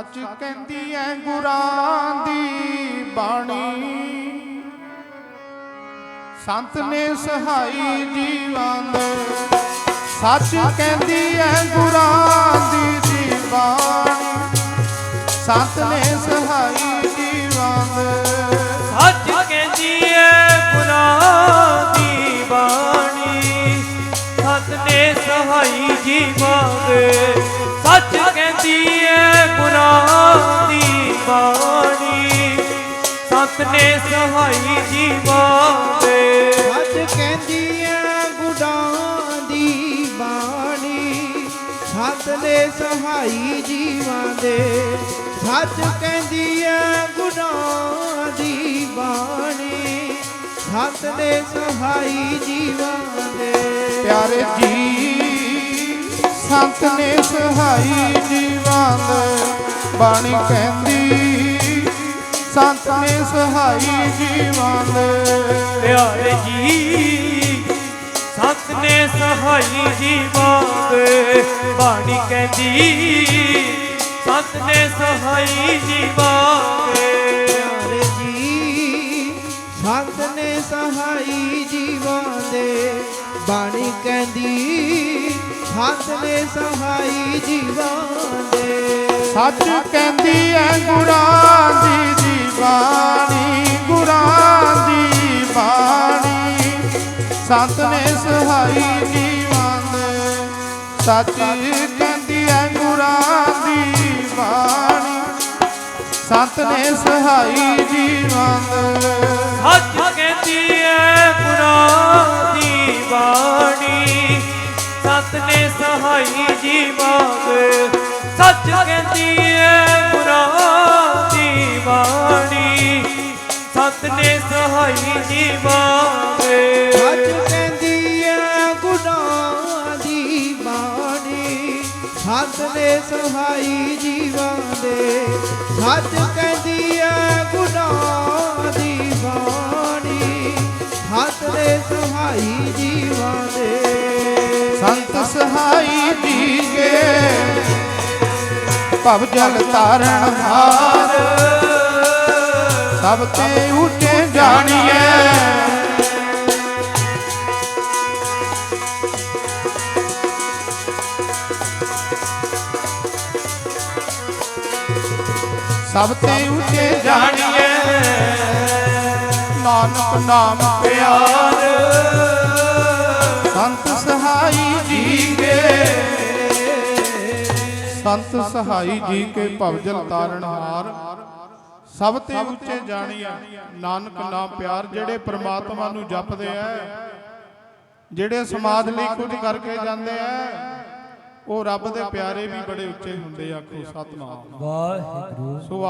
ਸੱਚ ਕਹਿੰਦੀ ਐ ਗੁਰਾਂ ਦੀ ਬਾਣੀ। ਸੰਤ ਨੇ ਸਹਾਈ ਜੀਵਨ ਸੱਚ ਕਹਿੰਦੀ ਐ ਗੁਰਾਂ ਦੀ ਜੀ ਸੰਤ ਨੇ ਸਹਾਈ ਜੀਵਨ ਸੱਚ ਕਹਿੰਦੀ ਏ ਗੁਰਾਂ ਦੀ ਬਾਣੀ। ਸਤ ਨੇ ਸਹਾਈ ਜੀ ਮੰਗੇ ਬਾਣੀ। ਸਤ ਨੇ ਸਹਾਈ ਜੀ ਮੰਗੇ ਸੱਚ ਕਹਿੰਦੀ ਐ ਗੁਡਾਂ ਦੀ ਬਾਣੀ। ਸਤ ਨੇ ਸਹਾਈ ਜੀਵਾਂ ਦੇ। ਸੱਚ ਕਹਿੰਦੀ ਐ ਗੁਡਾਂ ਦੀ ਬਾਣੀ। ਸਤ ਨੇ ਸਹਾਈ ਜੀਵਾਂ ਦੇ। ਪਿਆਰੇ ਜੀ ਸੰਤ ਨੇ ਸਹਾਈ ਜੀਵਨ ਬਾਣੀ ਕਹਿੰਦੀ ਸੰਤ ਨੇ ਸਹਾਈ ਜੀਵਨ ਪਿਆਰੇ ਜੀ ਸਤ ਨੇ ਸਹਾਈ ਜੀ ਮੰਗੇ ਬਾਣੀ ਕਹਿੰਦੀ ਸਤ ਨੇ ਸਹਾਈ ਜੀ ਮੰਗੇ ਪਿਆਰੇ ਜੀ ਸੰਤ ਨੇ ਸਹਾਈ ਜੀਵਾਂ ਦੇ। ਬਾਣੀ ਕਹਿੰਦੀ ਸੰਤ ਨੇ ਸਹਾਈ ਜੀਵਾਂ ਦੇ। ਸੱਚ ਕਹਿੰਦੀ ਐ ਗੁਰਾਂ ਦੀ ਸਹਾਈ ਜੀਵਨ ਸੱਚ ਕਹਿੰਦੀ ਐ ਗੁਰਾਂ ਦੀ ਬਾਣੀ। ਸੰਤ ਨੇ ਸਹਾਈ ਜੀਵਨ ਸੱਚ ਕਹਿੰਦੀ ਏ ਗੁਰਾਂ ਦੀ ਬਾਣੀ। ਸਤ ਨੇ ਸਹਾਈ ਜੀ ਮੰਗੇ ਸੱਚ ਕਹਿੰਦੀ ਏ ਗੁਰਾਂ ਦੀ ਬਾਣੀ। ਸਤ ਨੇ ਸਹਾਈ ਜੀ ਮੰਗੇ ਸੱਚ ਹੱਥ ਸੱਤ ਨੇ ਸਹਾਈ ਜੀਵਾਂ ਦੇ ਸੱਚ ਕਹਿੰਦੀ ਐ ਗੁਨਾਹ ਦੀ ਬਾਣੀ। ਸੱਤ ਨੇ ਸਹਾਈ ਜੀਵਾਂ ਦੇ, ਸੰਤ ਸਹਾਈ ਜੀ ਕੇ। ਭਵ ਜਲ ਤਾਰਨ ਹਾਰ, ਸਭ ਤੇ ਉੱਚੇ ਜਾਣੀਏ ਸਭ ਤੇ ਉੱਚੇ ਜਾਣੀਏ। ਨਾਨਕ ਨਾਮ ਪਿਆਰ। ਸੰਤ ਸਹਾਈ ਜੀ ਕੇ। ਸੰਤ ਸਹਾਈ ਜੀ ਕੇ ਭਵਜਲ ਤਾਰਨ ਹਾਰ। ਸਭ ਤੇ ਉੱਚੇ ਜਾਣੀਏ। ਨਾਨਕ ਨਾਮ ਪਿਆਰ, ਜਿਹੜੇ ਪ੍ਰਮਾਤਮਾ ਨੂੰ ਜਪਦੇ ਐ, ਜਿਹੜੇ ਸਮਾਧ ਲਈ ਕੁਝ ਕਰਕੇ ਜਾਂਦੇ ਐ। ਉਹ ਰੱਬ ਦੇ ਪਿਆਰੇ ਵੀ ਬੜੇ ਉੱਚੇ ਹੁੰਦੇ ਆਖੋ ਸਤਨਾਮ। ਵਾਹਿਗੁਰੂ। ਸੋ